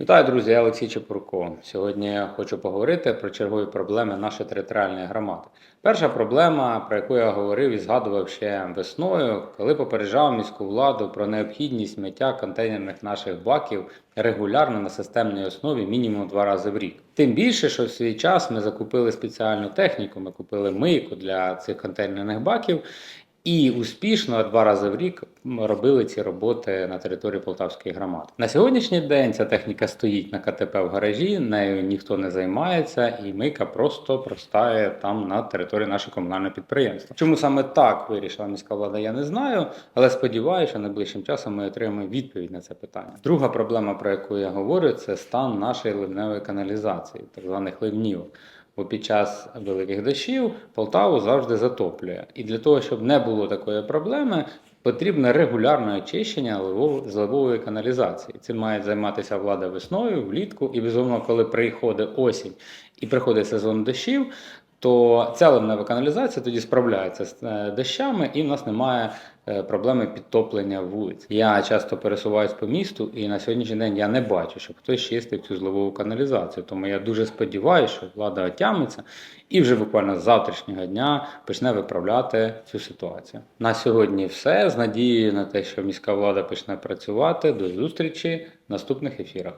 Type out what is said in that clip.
Вітаю, друзі, я Олексій Чепурко. Сьогодні я хочу поговорити про чергові проблеми нашої територіальної громади. Перша проблема, про яку я говорив і згадував ще весною, коли попереджав міську владу про необхідність миття контейнерних наших баків регулярно на системній основі мінімум два рази в рік. Тим більше, що в свій час ми закупили спеціальну техніку, ми купили мийку для цих контейнерних баків. І успішно два рази в рік робили ці роботи на території Полтавської громади. На сьогоднішній день ця техніка стоїть на КТП в гаражі, нею ніхто не займається, і мийка просто простає там на території нашого комунального підприємства. Чому саме так вирішила міська влада, я не знаю, але сподіваюся, що найближчим часом ми отримаємо відповідь на це питання. Друга проблема, про яку я говорю, це стан нашої ливневої каналізації, так званих ливнівок. Бо під час великих дощів Полтаву завжди затоплює. І для того, щоб не було такої проблеми, потрібне регулярне очищення ливов- зливової каналізації. Цим має займатися влада весною, влітку, і безумовно, коли приходить осінь і приходить сезон дощів, то ця ливнева каналізація тоді справляється з е, дощами, і в нас немає е, проблеми підтоплення вулиць. Я часто пересуваюсь по місту, і на сьогоднішній день я не бачу, щоб хтось чистив цю зливову каналізацію. Тому я дуже сподіваюся, що влада отямиться і вже буквально з завтрашнього дня почне виправляти цю ситуацію. На сьогодні все. З надією на те, що міська влада почне працювати. До зустрічі в наступних ефірах.